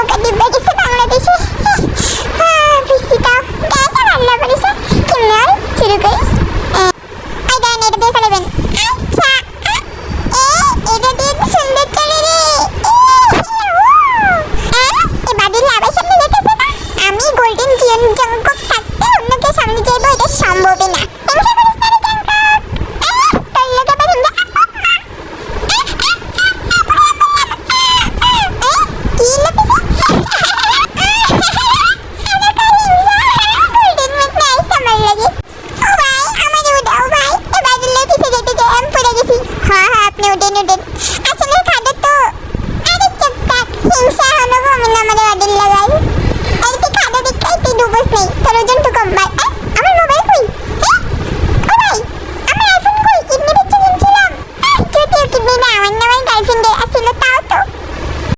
Don't get me ready for उठेन असं नाही खात तो अरे चुपतात हिंसा हा नको मी नंबर वाटेल लगाई अरे ती खात होती काही ती डुबच नाही